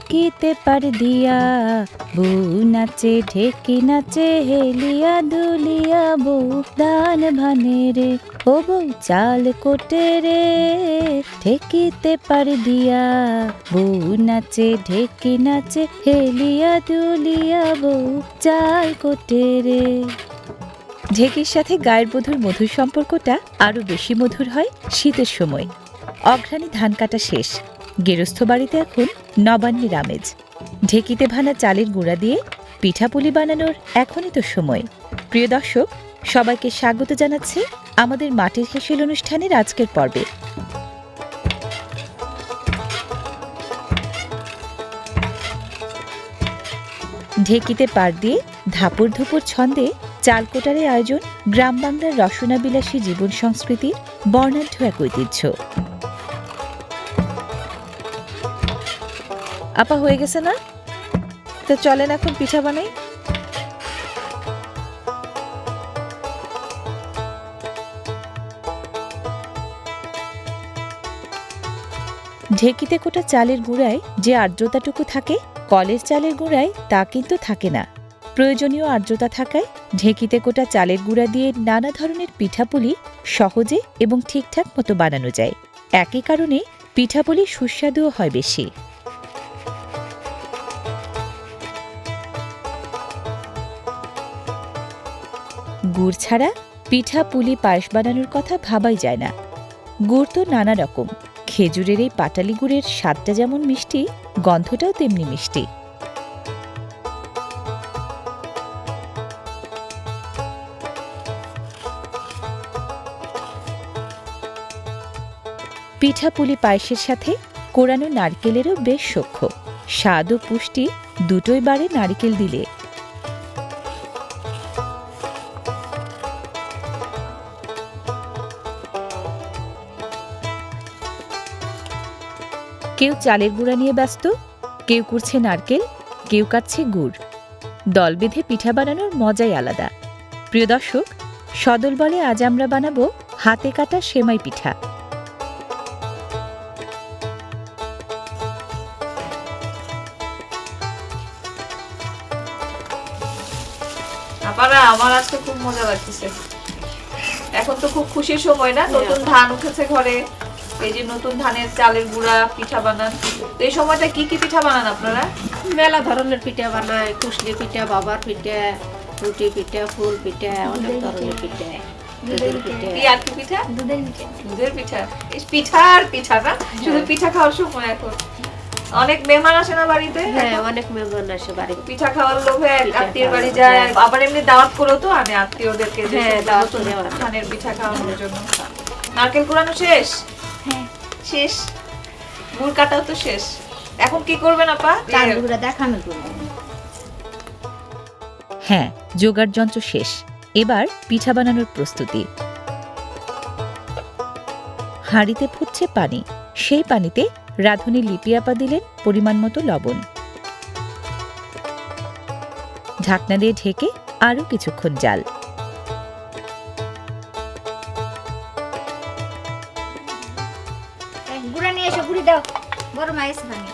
ঠেকিতে পার দিয়া। বউ নাচে ঠেকি নাচে, হেলিয়া দুলিয়া বউ ধান ভানে রে। ও বউ চাল কোটে রে ঠেকিতে পার দিয়া। বউ নাচে, ঢেকি নাচে, হেলিয়া দুলিয়া বউ চাল কোটে রে। ঢেকির সাথে গায়ের বধুর মধুর সম্পর্কটা আরও বেশি মধুর হয় শীতের সময়। অঘ্রাণী ধান কাটা শেষ। গেরস্থ বাড়িতে এখন নবান্নের আমেজ। ঢেকিতে ভানা চালের গুঁড়া দিয়ে পিঠাপুলি বানানোর এখনই তো সময়। প্রিয় দর্শক, সবাইকে স্বাগত জানাচ্ছি আমাদের মাটির হেসেল অনুষ্ঠানের আজকের পর্বে। ঢেকিতে পার দিয়ে ধাপুর ধুপুর ছন্দে চাল চালকোটারের আয়োজন গ্রাম বাংলার রসনাবিলাসী জীবন সংস্কৃতির বর্ণাঢ্য এক ঐতিহ্য। আপা হয়ে গেছে না? তো চলেন এখন পিঠা বানাই। ঢেকিতে কোটা চালের গুঁড়ায় যে আর্দ্রতাটুকু থাকে, কলের চালের গুঁড়ায় তা কিন্তু থাকে না। প্রয়োজনীয় আর্দ্রতা থাকায় ঢেকিতে কোটা চালের গুঁড়া দিয়ে নানা ধরনের পিঠাপুলি সহজে এবং ঠিকঠাক মতো বানানো যায়। একই কারণে পিঠাপুলি সুস্বাদুও হয় বেশি। গুড় ছাড়া পিঠা পুলি পায়েস বানানোর কথা ভাবাই যায় না। গুড় তো নানা রকম। খেজুরের এই পাটালি গুড়ের স্বাদটা যেমন মিষ্টি, গন্ধটাও তেমনি মিষ্টি। পিঠা পুলি পায়েসের সাথে কোরানো নারকেলেরও বেশ সখ্য। স্বাদ ও পুষ্টি দুটোই বাড়ে নারকেল দিলে। কেউ চালের গুঁড়া নিয়ে ব্যস্ত কেউ করছে নারকেল কেউ কাটছে গুড়। দল বেঁধে পিঠা বানানোর মজাই আলাদা। প্রিয় দর্শক সদল বলে আজ আমরা বানাবো হাতে কাটা সেমাই পিঠা। আমার আজকে খুব মজা লাগতেছে। এখন তো খুব খুশির সময় না? নতুন ধান উঠেছে ঘরে। এই যে নতুন ধানের চালের গুঁড়া পিঠা বানান তো এই সময়টা কি কি পিঠা বানান আপনারা? মেলা ধরনের পিঠা বানায় কুশলি পিঠা বাবার পিঠা রুটি পিঠা ফুল পিঠা অনেক ধরনের পিঠা দুধের পিঠা। কি আর কি পিঠা? দুধের পিঠা। এই পিঠা আর পিঠা না? শুধু পিঠা খাওয়ার সময় এখন। অনেক মেহমান আসে না বাড়িতে? হ্যাঁ অনেক মেহমান আসে বাড়িতে। পিঠা খাওয়ার লোভে বাড়ি যায়। আবার এমনি দাওয়াত করেও তো আত্মীয়দেরকে হ্যাঁ, দাওয়াত। ধানের পিঠা খাওয়ানোর জন্য। নারকেল কুড়ানো শেষ? শেষ। গুড় কাটাও তো শেষ। এখন কি করবেন আপা? হ্যাঁ জোগাড় যন্ত্র শেষ। এবার পিঠা বানানোর প্রস্তুতি। হাঁড়িতে ফুটছে পানি। সেই পানিতে রাঁধুনি লিপিয়াপা দিলেন পরিমাণ মতো লবণ। ঢাকনা দিয়ে ঢেকে আরও কিছুক্ষণ জাল। গুড়ি দাও, বড় মা এসে ভাঙে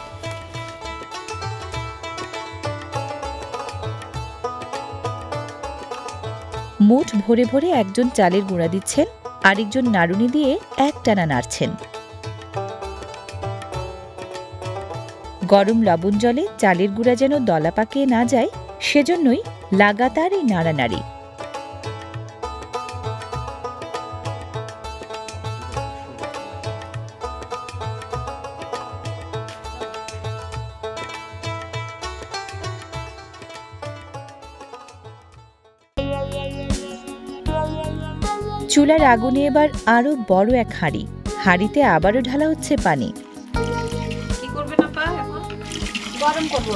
মুঠ ভরে ভরে একজন চালের গুঁড়া দিচ্ছেন, আরেকজন নাড়ুনি দিয়ে এক টানা নাড়ছেন। গরম লবণ জলে চালের গুঁড়া যেন দলা পাকিয়ে না যায়, সেজন্যই লাগাতার এই নাড়ানাড়ি। চুলার আগুনে এবার আরও বড় এক হাঁড়ি। হাঁড়িতে আবারও ঢালা হচ্ছে পানি। কি করবেন আপা এখন? গরম করব।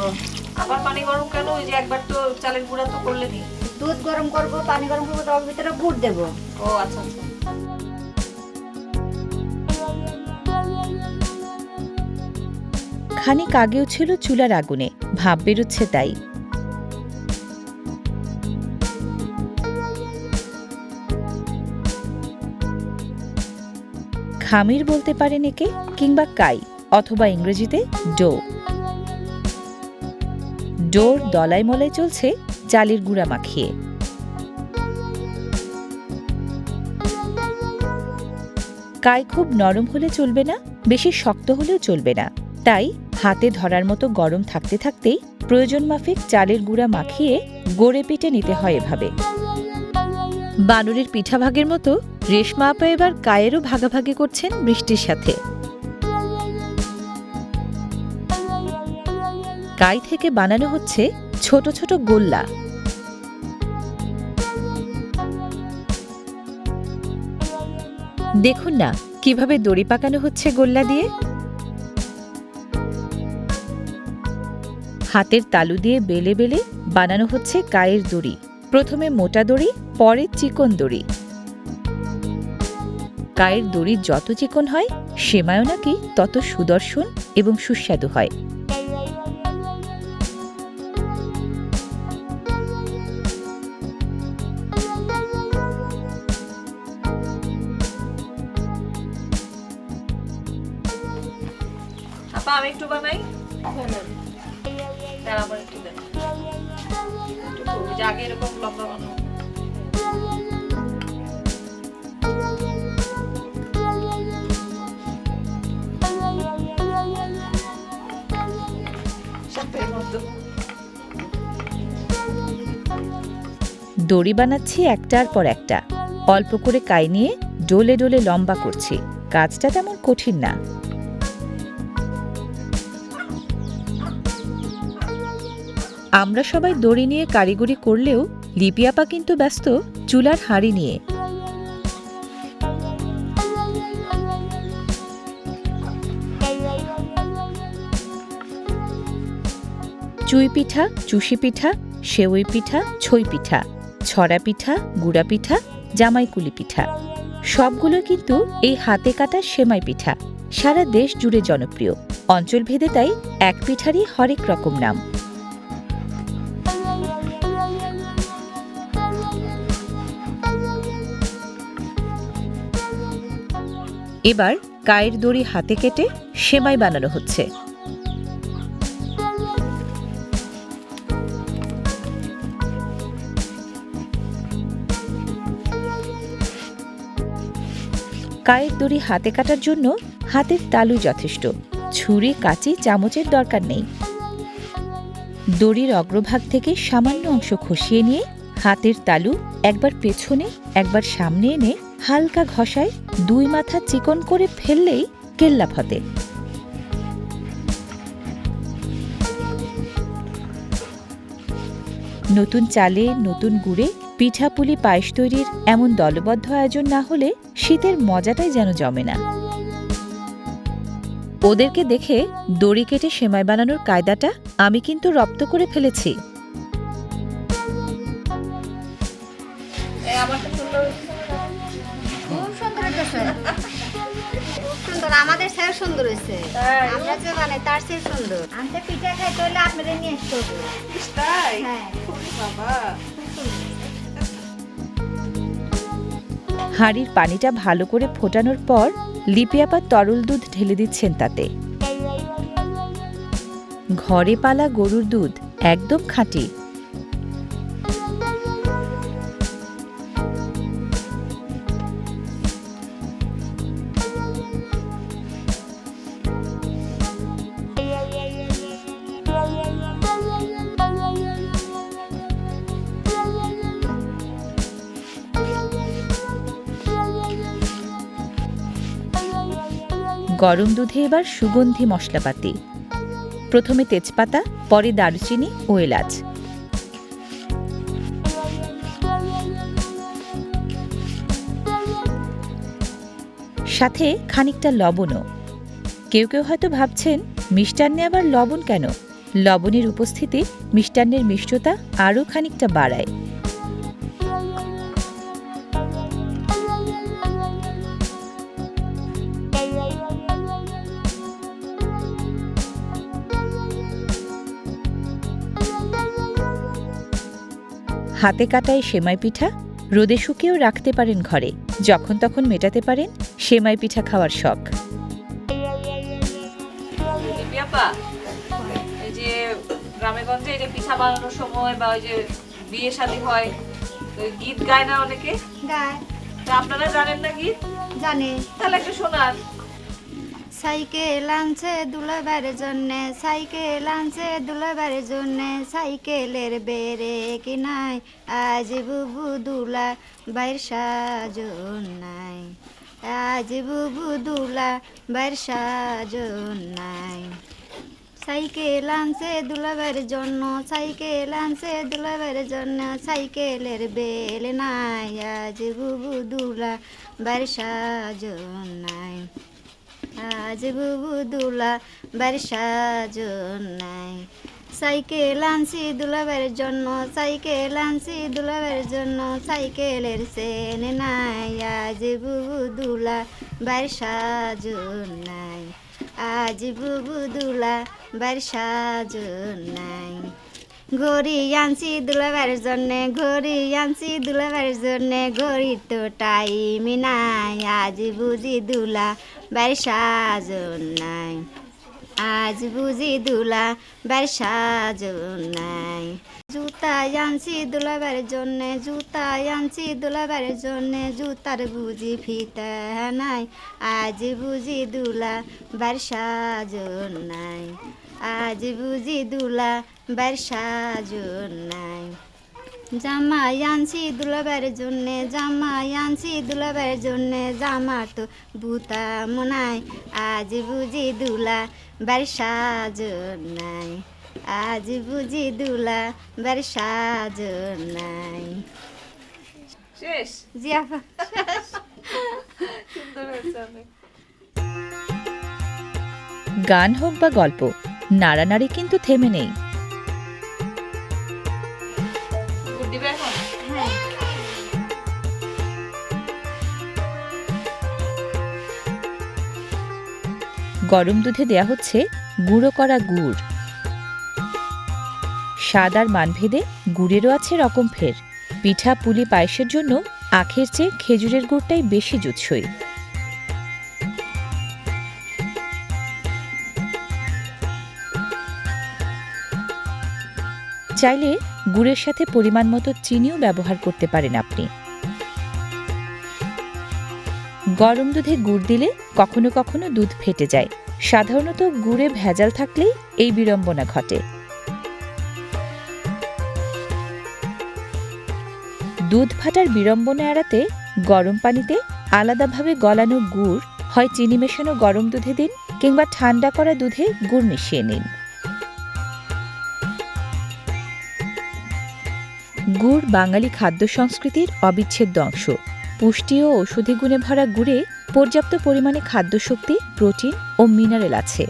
আবার পানি গরম কেন? ওই যে একবার তো চালের গুঁড়া তো করলেনি দুধ গরম করব পানি গরম করব তার ভিতরে গুড় দেব। ও আচ্ছা আচ্ছা। খানিক আগেও ছিল চুলার আগুনে ভাব বেরোচ্ছে তাই। খামির বলতে পারেন একে কিংবা কাই, অথবা ইংরেজিতে ডো। ডোর দলাই মলাই চলছে চালের গুঁড়া মাখিয়ে। কাই খুব নরম হলে চলবে না, বেশি শক্ত হলেও চলবে না। তাই হাতে ধরার মতো গরম থাকতে থাকতেই প্রয়োজন মাফিক চালের গুঁড়া মাখিয়ে গড়ে পিটে নিতে হয় এভাবে। বানরের পিঠাভাগের মতো রেশমা আপা এবার কায়েরও ভাগাভাগি করছেন বৃষ্টির সাথে। কাই থেকে বানানো হচ্ছে ছোট ছোট গোল্লা। দেখুন না, কীভাবে দড়ি পাকানো হচ্ছে গোল্লা দিয়ে। হাতের তালু দিয়ে বেলে বেলে বানানো হচ্ছে গায়ের দড়ি। প্রথমে মোটা দড়ি, পরে চিকন দড়ি। গায়ের দড়ি যত চিকন হয়, সেমায়ও নাকি তত সুদর্শন এবং সুস্বাদু হয়। আমি একটু বানাই? দাঁড়া একটু দেন। একটু যে আগে এরকম লম্বা বানাও। দড়ি বানাচ্ছি একটার পর একটা। অল্প করে কাই নিয়ে ডোলে ডোলে লম্বা করছি। কাজটা তেমন কঠিন না। আমরা সবাই দড়ি নিয়ে কারিগরি করলেও লিপিয়াপা কিন্তু ব্যস্ত চুলার হাঁড়ি নিয়ে। চুই পিঠা, চুষি পিঠা সেওই পিঠা, ছই পিঠা। ছড়া পিঠা, গুড়া পিঠা জামাইকুলি পিঠা। সবগুলো কিন্তু এই হাতে কাটা সেমাই পিঠা। সারা দেশ জুড়ে জনপ্রিয়। অঞ্চলভেদে তাই এক পিঠারই হরেক রকম নাম। এবার গায়ের দড়ি হাতে কেটে সেমাই বানানো হচ্ছে। গায়ের দড়ি হাতে কাটার জন্য হাতের তালু যথেষ্ট। ছুরি, কাঁচি, চামচের দরকার নেই। দড়ির অগ্রভাগ থেকে সামান্য অংশ খসিয়ে নিয়ে হাতের তালু একবার পেছনে, একবার সামনে এনে হালকা ঘষায় দুই মাথা চিকন করে ফেললেই কেল্লা ফতে। নতুন চালে নতুন গুড়ে পিঠাপুলি পায়েস তৈরির এমন দলবদ্ধ আয়োজন না হলে শীতের মজাটাই যেন জমে না। ওদেরকে দেখে দড়ি কেটে সেমাই বানানোর কায়দাটা আমি কিন্তু রপ্ত করে ফেলেছি। সুন্দর আমাদের স্যার সুন্দর হয়েছে আমরা যে মানে তার চেয়ে সুন্দর। আনতে পিঠা খাইতে হলে আপনাদের নিয়ে আসতে হবে। তাই? হ্যাঁ। বাবা। হাঁড়ির পানিটা ভালো করে ফোটানোর পর লিপিয়াপা তরল দুধ ঢেলে দিচ্ছেন তাতে। ঘরে পালা গরুর দুধ একদম খাঁটি। গরম দুধে এবার সুগন্ধি মশলাপাতি। প্রথমে তেজপাতা, পরে দারুচিনি ও এলাচ। সাথে খানিকটা লবণও। কেউ কেউ হয়তো ভাবছেন, মিষ্টান্নে আবার লবণ কেন? লবণের উপস্থিতি মিষ্টান্নের মিষ্টতা আরও খানিকটা বাড়ায়। হাতে কাটায় সেমাই পিঠা রোদে শুকিয়েও রাখতে পারেন ঘরে। যখন তখন মেটাতে পারেন সেমাই পিঠা খাওয়ার শখ। এই যে গ্রামে গঞ্জে এই যে পিঠা বানানোর সময় বা ওই যে বিয়ে শাদী হয় গীত গায় না অনেকে? গায়। তা আপনারা জানেন না গীত? জানি। তাহলে একটু শোনান। সাইকেল আনছে দুলাবার জন্যে, সাইকেল আনছে দুলাবার জন্যে, সাইকেলের বেড়ে কিনাই আজ বুবু দুলা বাইর সাজন নাই। আজ বুবু দুলা বাইর সাজন নাই। সাইকেল আনছে দুলাবার জন্য, সাইকেল আনছে দুলাবার জন্য, সাইকেলের বেল নাই। আজ বুবু দুলা বাইর সাজন নাই। আজ বুবু দুলা বারিশা নাই। সাইকেল আনছি দুলাবের জন্য, সাইকেল আনছি দুলাবের জন্য, সাইকেলের সেন নাই। আজ বুবু দুলা বারিশা নাই। আজ বুবু দুলা বারিশা নাই। ঘড়ি আনছি দুলাবার জন্যে ঘড়ি আনছি দুলাবার জন্যে ঘড়ি তো টাইম নাই, আজ বুঝি দুলা বাড়ি সাজন নাই। আজ বুঝি দুলা বাড়ি সাজন নাই। জুতা আনছি দুলাবার জন্যে জুতা আনছি দুলাবার জন্যে জুতার বুঝি ফিতা নাই, আজ বুঝি দুলা বাড়ি সাজন নাই। আজ বুঝি দুলা বার সাজন নাই। জামাই আনছি দুলাবার জন্যে জামাই আনছি দুলাবার জন্যে জামার তো বুতা মনাই আজ বুঝি দুলা বার সাজন নাই। আজ বুঝি দুলা বার সাজন নাই। শেষ? জিয়াফা সুন্দর গান হোক বা গল্প নাড়ানাড়ি কিন্তু থেমে নেই। গরম দুধে দেয়া হচ্ছে গুঁড়ো করা গুড়। স্বাদ আর মানভেদে গুড়েরও আছে রকম ফের। পিঠা, পুলি, পায়েসের জন্য আখের চেয়ে খেজুরের গুড়টাই বেশি জুৎসই। চাইলে গুড়ের সাথে পরিমাণ মতো চিনিও ব্যবহার করতে পারেন আপনি। গরম দুধে গুড় দিলে কখনো কখনো দুধ ফেটে যায়। সাধারণত গুড়ে ভেজাল থাকলেই এই বিড়ম্বনা ঘটে। দুধ ফাটার বিড়ম্বনা এড়াতে গরম পানিতে আলাদাভাবে গলানো গুড়, হয় চিনি মেশানো গরম দুধে দিন কিংবা ঠান্ডা করা দুধে গুড় মিশিয়ে নিন। গুড় বাঙালি খাদ্য সংস্কৃতির অবিচ্ছেদ্য অংশ। পুষ্টি ও ঔষধি গুণে ভরা গুড়ে পর্যাপ্ত পরিমাণে খাদ্যশক্তি, প্রোটিন ও মিনারেল আছে।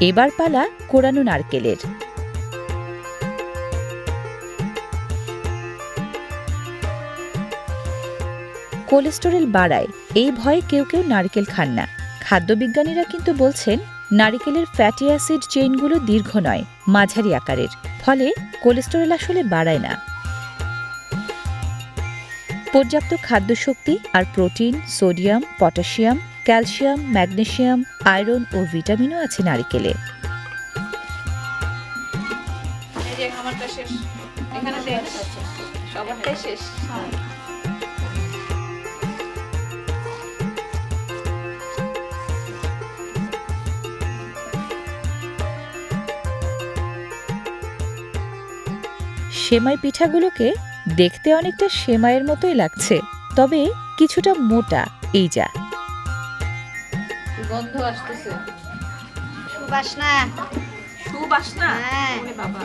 এবার পালা কোরানো নারকেলের। কোলেস্টেরল বাড়ায়, এই ভয়ে কেউ কেউ নারকেল খান না। খাদ্যবিজ্ঞানীরা কিন্তু বলছেন নারিকেলের ফ্যাটি অ্যাসিড চেইনগুলো দীর্ঘ নয় মাঝারি আকারের ফলে কোলেস্টেরল আসলে বাড়ায় না। পর্যাপ্ত খাদ্যশক্তি আর protein sodium potassium calcium magnesium iron ও ভিটামিনও আছে নারিকেলে। আমারটা শেষ। এখানে দেন। সবারটাই শেষ। সেমাই পিঠাগুলোকে দেখতে অনেকটা সেমাইয়ের মতোই লাগছে তবে কিছুটা মোটা এই যা। গন্ধ আসতেছে। সুবাসনা। সুবাসনা? হ্যাঁ। বাবা।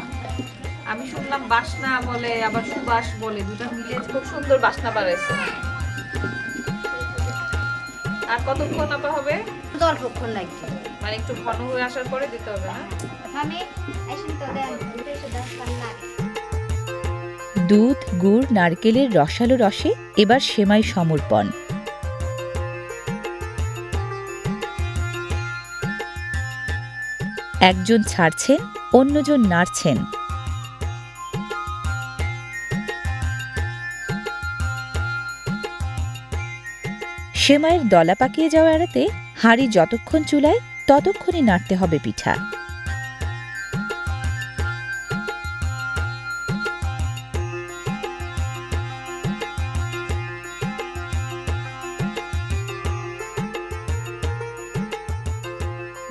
আমি শুনলাম বাসনা বলে আবার সুবাস বলে দুটা মিলে খুব সুন্দর বাসনা বাড়াইছে আর কতক্ষণ আপা হবে? অল্পক্ষণ লাগবে। মানে একটু ঘন হয়ে আসার পরে দিতে হবে না? আমি এসে তো দেন দুটো এসে দশ পান্না দুধ, গুড়, নারকেলের রসালো রসে এবার সেমাই সমর্পণ। একজন ছাড়ছেন, অন্যজন নাড়ছেন। সেমাইয়ের দলা পাকিয়ে যাওয়া এড়াতে হাঁড়ি যতক্ষণ চুলায়, ততক্ষণই নাড়তে হবে পিঠা।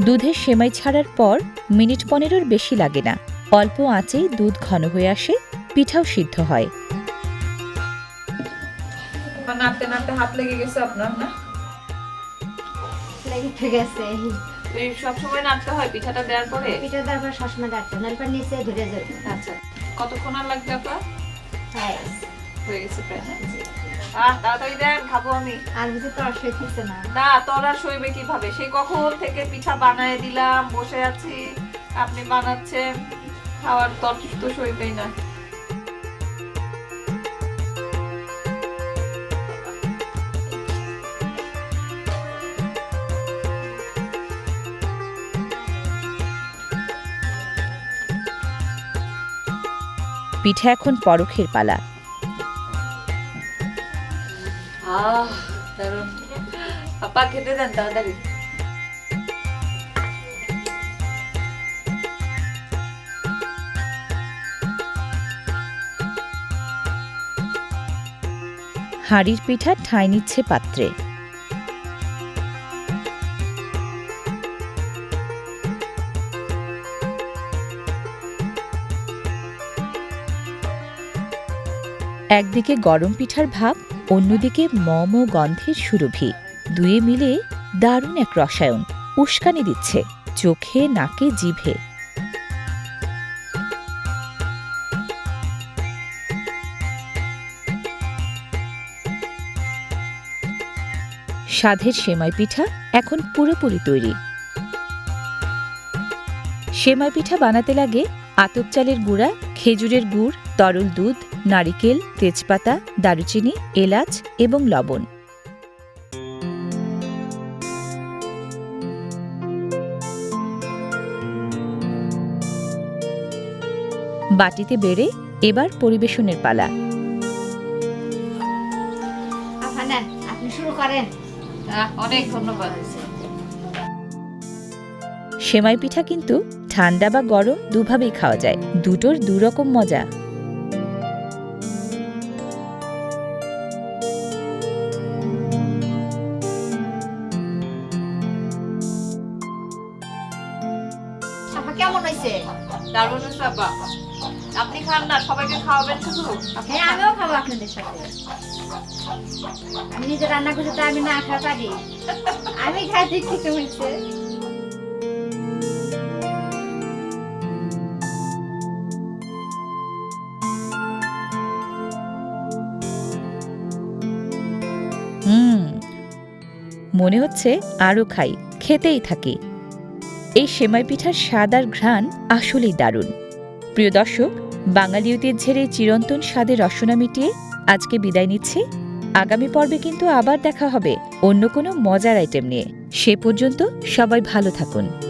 দুধের সেমাই ছাড়ার পর মিনিট পনেরোর বেশি লাগে না। অল্প আঁচেই দুধ ঘন হয়ে আসে পিঠাও সিদ্ধ হয়। নাড়তে নাড়তে হাত লেগে গেছে আপনার না? লেগে এই সবসময় নাড়তে হয় পিঠাটা দেওয়ার পরে? পিঠা তারপর সবসময় ডাকতে নারপর নিচে ধরে যাবে। আচ্ছা। কতক্ষণ আর লাগবে আপনার? হ্যাঁ। হয়ে গেছে প্রায় হ্যাঁ? তাড়াতাড়ি দেন খাব আমি। আর বুঝি তো সইতেছে না? না তোর আর সইবে কীভাবে? সেই কখন থেকে পিঠা বানায় দিলাম বসে আছি আপনি বানাচ্ছেন খাওয়ার তর তো সইবেই না। পিঠা এখন পরখের পালা। আপা খেতে দেন তাড়াতাড়ি হাঁড়ির পিঠা ঠাঁই নিচ্ছে পাত্রে। একদিকে গরম পিঠার ভাব অন্যদিকে মম গন্ধের সুরভি, দুয়ে মিলে দারুণ এক রসায়ন, উস্কানি দিচ্ছে, চোখে, নাকে, জিভে। স্বাদের সেমাই পিঠা এখন পুরোপুরি তৈরি। সেমাই পিঠা বানাতে লাগে আতপ চালের গুঁড়া, খেজুরের গুড়, তরল দুধ নারিকেল তেজপাতা দারুচিনি এলাচ এবং লবণ। বাটিতে বেড়ে এবার পরিবেশনের পালা। আপনি শুরু করেন। অনেক ধন্যবাদ। সেমাই পিঠা কিন্তু ঠান্ডা বা গরম দুভাবেই খাওয়া যায়। দুটোর দুরকম মজা। হ্যাঁ আমিও খাব আপনাদের সাথে। নিজে রান্না তো আমি না খাওয়া পারি। আমি খাই মনে হচ্ছে আরও খাই, খেতেই থাকি। এই সেমাই পিঠার স্বাদ আর ঘ্রাণ আসলেই দারুণ। প্রিয় দর্শক বাঙালি ঐতিহ্যের এই চিরন্তন স্বাদে রসনা মিটিয়ে আজকে বিদায় নিচ্ছি। আগামী পর্বে কিন্তু আবার দেখা হবে অন্য কোনো মজার আইটেম নিয়ে। সে পর্যন্ত সবাই ভালো থাকুন।